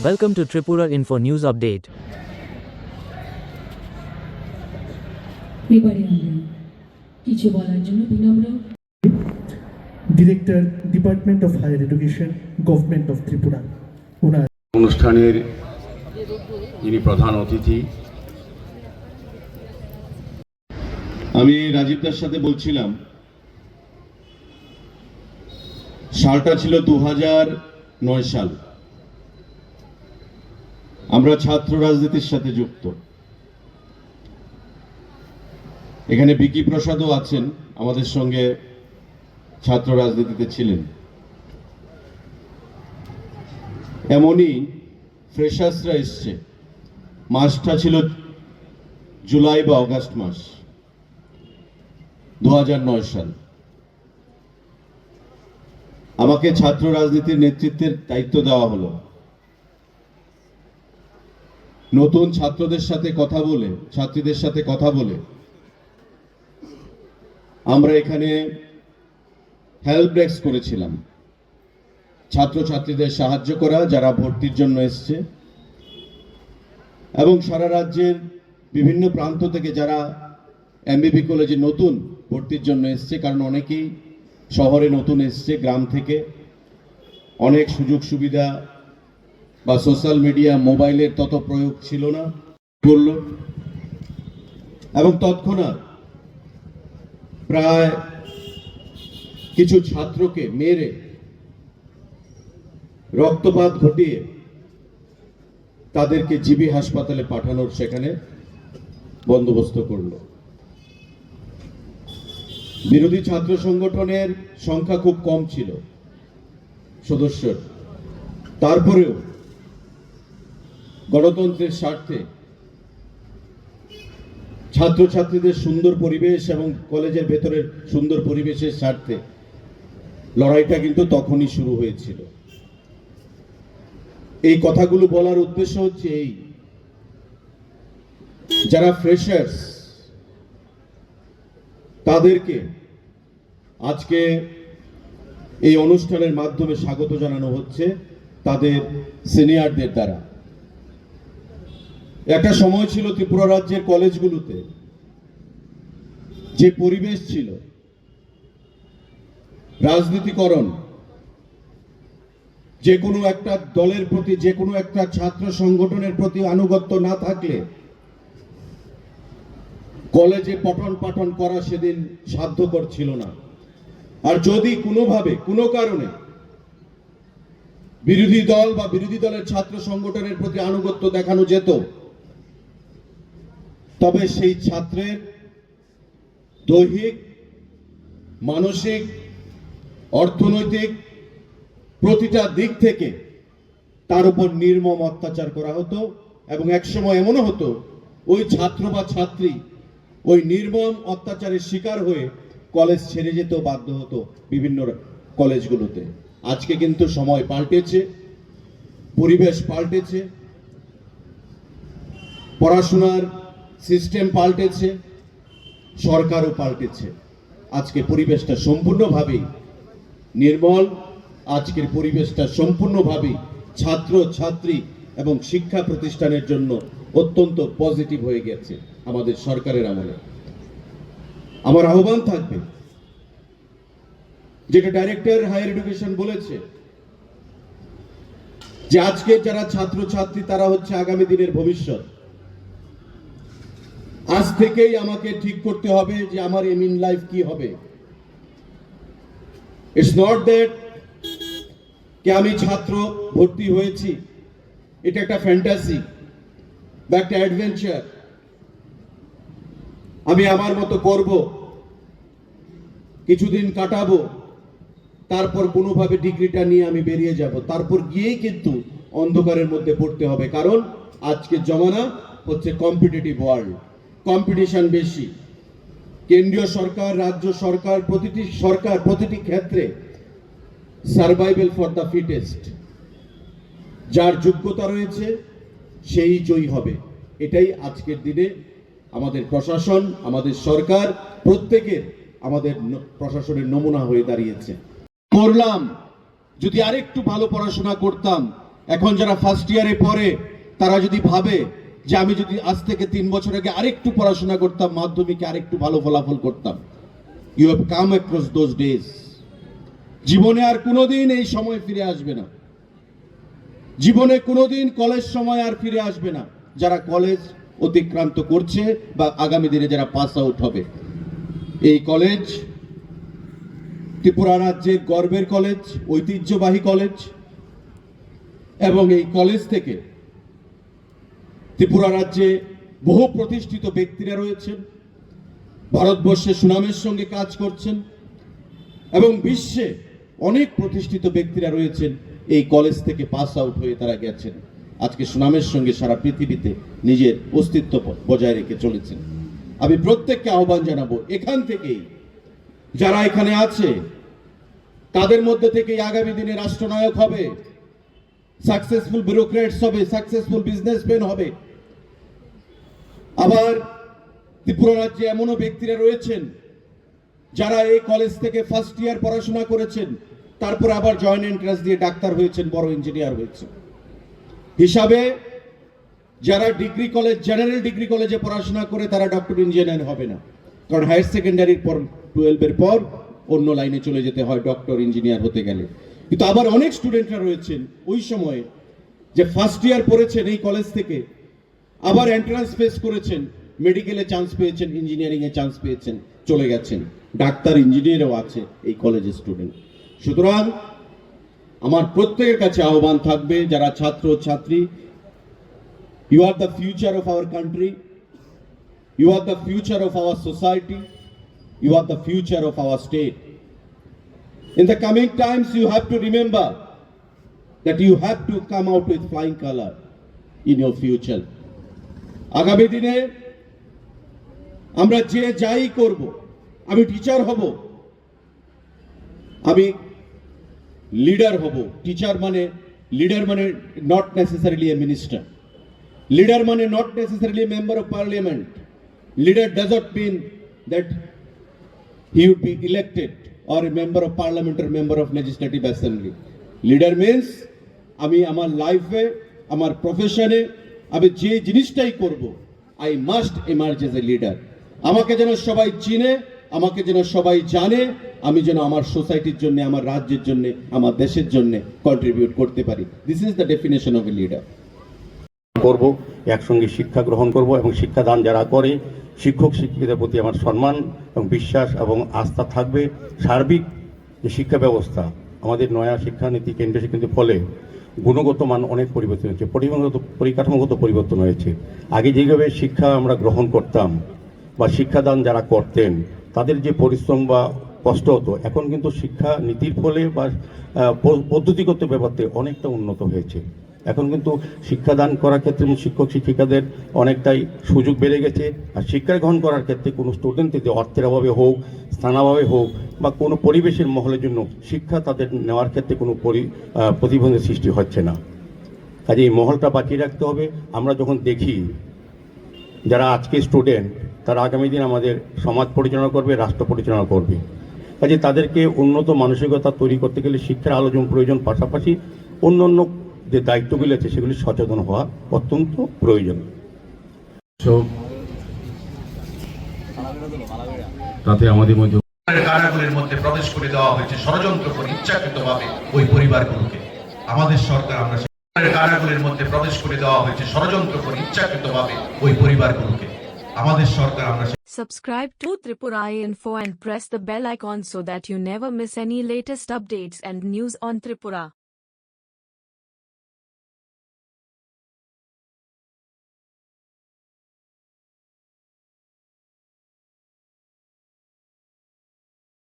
Welcome to Tripura Info News Update. কিছু বলার জন্য বিনম্র। Director department of higher education government of Tripura ওনার অনুষ্ঠানের যিনি প্রধান অতিথি। আমি রাজীবদার সাথে বলছিলাম সালটা ছিল দু হাজার নয় সাল। আমরা ছাত্র রাজনীতির সাথে যুক্ত। এখানে বিকি প্রসাদও আছেন, আমাদের সঙ্গে ছাত্র রাজনীতিতে ছিলেন। এমনই ফ্রেশার্সরা এসছে। মাসটা ছিল জুলাই বা অগাস্ট মাস দু হাজার নয় সাল। আমাকে ছাত্র রাজনীতির নেতৃত্বের দায়িত্ব দেওয়া হলো। নতুন ছাত্রদের সাথে কথা বলে, ছাত্রীদের সাথে কথা বলে। আমরা এখানে হেল্প ডেস্ক করেছিলাম। ছাত্রছাত্রীদের সাহায্য করা, যারা ভর্তির জন্য এসছে। এবং সারা রাজ্যের বিভিন্ন প্রান্ত থেকে যারা এমবিবি কলেজে নতুন ভর্তির জন্য এসছে, কারণ অনেকেই শহরে নতুন এসছে, গ্রাম থেকে। অনেক সুযোগ সুবিধা বা সোশ্যাল মিডিয়া, মোবাইলের তত প্রয়োগ ছিল না, করল। এবং তৎক্ষণাৎ প্রায় কিছু ছাত্রকে মেরে রক্তপাত ঘটিয়ে তাদেরকে জিবি হাসপাতালে পাঠানোর সেখানে বন্দোবস্ত করল। বিরোধী ছাত্র সংগঠনের সংখ্যা খুব কম ছিল সদস্য তারপরেও গণতন্ত্রের স্বার্থে ছাত্রছাত্রীদের সুন্দর পরিবেশ এবং কলেজের ভেতরের সুন্দর পরিবেশের স্বার্থে লড়াইটা কিন্তু তখনই শুরু হয়েছিল। এই কথাগুলো বলার উদ্দেশ্য হচ্ছে এই, যারা ফ্রেশার্স তাদেরকে আজকে এই অনুষ্ঠানের মাধ্যমে স্বাগত জানানো হচ্ছে তাদের সিনিয়রদের দ্বারা। একটা সময় ছিল ত্রিপুরা রাজ্যের কলেজগুলোতে, যে পরিবেশ ছিল, রাজনীতিকরণ, যে কোনো একটা দলের প্রতি, যে কোনো একটা ছাত্র সংগঠনের প্রতি আনুগত্য না থাকলে, কলেজে পঠন পাঠন করা সেদিন সাধ্যকর ছিল না। আর যদি কোনোভাবে, কোনো কারণে বিরোধী দল বা বিরোধী দলের ছাত্র সংগঠনের প্রতি আনুগত্য দেখানো যেত তবে সেই ছাত্রের দৈহিক, মানসিক, অর্থনৈতিক প্রতিটা দিক থেকে তার উপর নির্মম অত্যাচার করা হতো এবং একসময় এমনও হতো, ওই ছাত্র বা ছাত্রী ওই নির্মম অত্যাচারের শিকার হয়ে কলেজ ছেড়ে যেতে বাধ্য হতো বিভিন্ন কলেজগুলোতে। আজকে কিন্তু সময় পাল্টেছে, পরিবেশ পাল্টেছে, পড়াশোনার সিস্টেম পাল্টেছে, সরকারও পাল্টেছে। আজকে পরিবেশটা সম্পূর্ণভাবেই নির্মল, আজকের পরিবেশটা সম্পূর্ণভাবেই ছাত্র, ছাত্রী এবং শিক্ষা প্রতিষ্ঠানের জন্য অত্যন্ত পজিটিভ হয়ে গেছে আমাদের সরকারের আমলে। আমার আহ্বান থাকবে, যেটা ডাইরেক্টর হায়ার এডুকেশন বলেছে, যে আজকে যারা ছাত্র, ছাত্রী, তারা হচ্ছে আগামী দিনের ভবিষ্যৎ। আজ থেকেই আমাকে ঠিক করতে হবে যে আমার এম ইন লাইফ কি হবে। ইটস নট দ্যাট কে আমি ছাত্র, ভর্তি হয়েছি। এটা একটা ফ্যান্টাসি বা একটা অ্যাডভেঞ্চার আমি আমার মতো করব, কিছুদিন কাটাবো, তারপর কোনোভাবে ডিগ্রিটা নিয়ে আমি বেরিয়ে যাব। তারপর গিয়েই কিন্তু অন্ধকারের মধ্যে পড়তে হবে। কারণ আজকে জমানা হচ্ছে কম্পিটিটিভ ওয়ার্ল্ড কম্পিটিশন বেশি। কেন্দ্রীয় সরকার, রাজ্য সরকার, প্রতিটি সরকার, প্রতিটি ক্ষেত্রে সার্ভাইভেল ফর দ্য ফিটেস্ট যার যোগ্যতা রয়েছে, সেই জয়ী হবে। এটাই আজকের দিনে আমাদের প্রশাসন, আমাদের সরকার, প্রত্যেকের আমাদের প্রশাসনের নমুনা হয়ে দাঁড়িয়েছে। করলাম। যদি আরেকটু ভালো পড়াশোনা করতাম, এখন যারা ফার্স্ট ইয়ারে পড়ে, তারা যদি ভাবে যে আমি যদি আজ থেকে তিন বছর আগে আরেকটু পড়াশোনা করতাম, মাধ্যমিকে আরেকটু ভালো ফলাফল করতাম। You have come across those days জীবনে আর কোনোদিন এই সময় ফিরে আসবে না। জীবনে কোনোদিন কলেজ সময় আর ফিরে আসবে না। যারা কলেজ অতিক্রান্ত করছে বা আগামী দিনে যারা পাস আউট হবে। এই কলেজ ত্রিপুরা রাজ্যের গর্বের কলেজ, ঐতিহ্যবাহী কলেজ এবং এই কলেজ থেকে ত্রিপুরা রাজ্যে বহু প্রতিষ্ঠিত ব্যক্তিরা রয়েছেন। ভারতবর্ষের সুনামের সঙ্গে কাজ করছেন এবং বিশ্বে অনেক প্রতিষ্ঠিত ব্যক্তিরা রয়েছেন। এই কলেজ থেকে পাস আউট হয়ে তারা গেছেন। আজকে সুনামের সঙ্গে সারা পৃথিবীতে নিজের অস্তিত্ব বজায় রেখে চলেছেন। আমি প্রত্যেককে আহ্বান জানাব, এখান থেকেই যারা এখানে আছে, তাদের মধ্যে থেকেই আগামী দিনে রাষ্ট্রনায়ক হবে সাকসেসফুল ব্যুরোক্রেটস হবে সাকসেসফুল বিজনেসম্যান হবে আবার ত্রিপুরা রাজ্যে এমনও ব্যক্তিরা রয়েছেন যারা এই কলেজ থেকে ফার্স্ট ইয়ার পড়াশোনা করেছেন, তারপর আবার জয়েন্ট এন্ট্রান্স দিয়ে ডাক্তার হয়েছেন, বড় ইঞ্জিনিয়ার হয়েছেন। হিসাবে যারা ডিগ্রি কলেজ জেনারেল ডিগ্রি কলেজে পড়াশোনা করে, তারা ডক্টর ইঞ্জিনিয়ার হবে না। কারণ হায়ার সেকেন্ডারির পর টুয়েলভের পর অন্য লাইনে চলে যেতে হয় ডক্টর ইঞ্জিনিয়ার হতে গেলে। কিন্তু আবার অনেক স্টুডেন্টরা রয়েছেন ওই সময়ে যে ফার্স্ট ইয়ার পড়েছেন এই কলেজ থেকে। আবার এন্ট্রান্স ফেস করেছেন মেডিকেলে চান্স পেয়েছেন ইঞ্জিনিয়ারিং এ চান্স পেয়েছেন চলে গেছেন। ডাক্তার ইঞ্জিনিয়ারও আছে এই কলেজের স্টুডেন্ট সুতরাং আমার প্রত্যেকের কাছে আহ্বান থাকবে যারা ছাত্র ছাত্রী you are the future of our country you are the future of our society you are the future of our state In the coming times, you have to remember that you have to come out with flying color in your future. আগামী দিনে আমরা যে যাই করব, আমি teacher হব, আমি leader হব। টিচার মানে লিডার মানে not necessarily a minister leader মানে not necessarily member of parliament leader does not mean that he would be elected or a member of parliament or member of legislative assembly leader means, আমি আমার লাইফে আমার প্রফেশনে আমি যে জিনিসটাই করব I must emerge as a leader আমাকে যেন সবাই চিনে, আমাকে যেন সবাই জানে, আমি যেন আমার সোসাইটির জন্য, আমার রাজ্যের জন্য, আমার দেশের জন্য কন্ট্রিবিউট করতে পারি। This is the definition of a leader করব, একসঙ্গে শিক্ষা গ্রহণ করব এবং শিক্ষাদান যারা করে, শিক্ষক শিক্ষিকাদের প্রতি আমার সম্মান এবং বিশ্বাস এবং আস্থা থাকবে। সার্বিক যে শিক্ষা ব্যবস্থা, আমাদের নয়া শিক্ষানীতি কেন্দ্রীয় শিক্ষানীতির ফলে গুণগত মান অনেক পরিবর্তন হয়েছে, পরিমাণগত, পরিকাঠামোগত পরিবর্তন হয়েছে। আগে যেভাবে শিক্ষা আমরা গ্রহণ করতাম বা শিক্ষাদান যারা করতেন, তাদের যে পরিশ্রম বা কষ্ট হতো, এখন কিন্তু শিক্ষা নীতির ফলে বা পদ্ধতিগত ব্যাপারতে অনেকটা উন্নত হয়েছে। এখন কিন্তু শিক্ষাদান করার ক্ষেত্রে শিক্ষক শিক্ষিকাদের অনেকটাই সুযোগ বেড়ে গেছে। আর শিক্ষা গ্রহণ করার ক্ষেত্রে কোনো স্টুডেন্ট যদি অর্থের অভাবে হোক স্থানাভাবে হোক বা কোনো পরিবেশের মহলের জন্য শিক্ষা তাদের নেওয়ার ক্ষেত্রে কোনো পরি প্রতিবন্ধের সৃষ্টি হচ্ছে না। কাজে এই মহলটা বাঁচিয়ে রাখতে হবে। আমরা যখন দেখি যারা আজকে স্টুডেন্ট তারা আগামী দিন আমাদের সমাজ পরিচালনা করবে, রাষ্ট্র পরিচালনা করবে। কাজে তাদেরকে উন্নত মানসিকতা তৈরি করতে গেলে শিক্ষার আলোচন প্রয়োজন পাশাপাশি অন্যান্য যে দায়িত্বগুলি আছে সেগুলি সচেতন হওয়া অত্যন্ত প্রয়োজন। তাতে আমাদের মধ্যে কারাগুলির মধ্যে প্রবেশ করে দেওয়া হয়েছে ষড়যন্ত্র করে ইচ্ছাকৃতভাবে ওই পরিবারগুলোকে। আমাদের সরকার আমরা কারাগুলির মধ্যে প্রবেশ করে দেওয়া হয়েছে ষড়যন্ত্র করে ইচ্ছাকৃতভাবে ওই পরিবারগুলোকে। আমাদের সরকার আমরা Subscribe to Tripura Info and press the bell icon so that you never miss any latest updates and news on Tripura.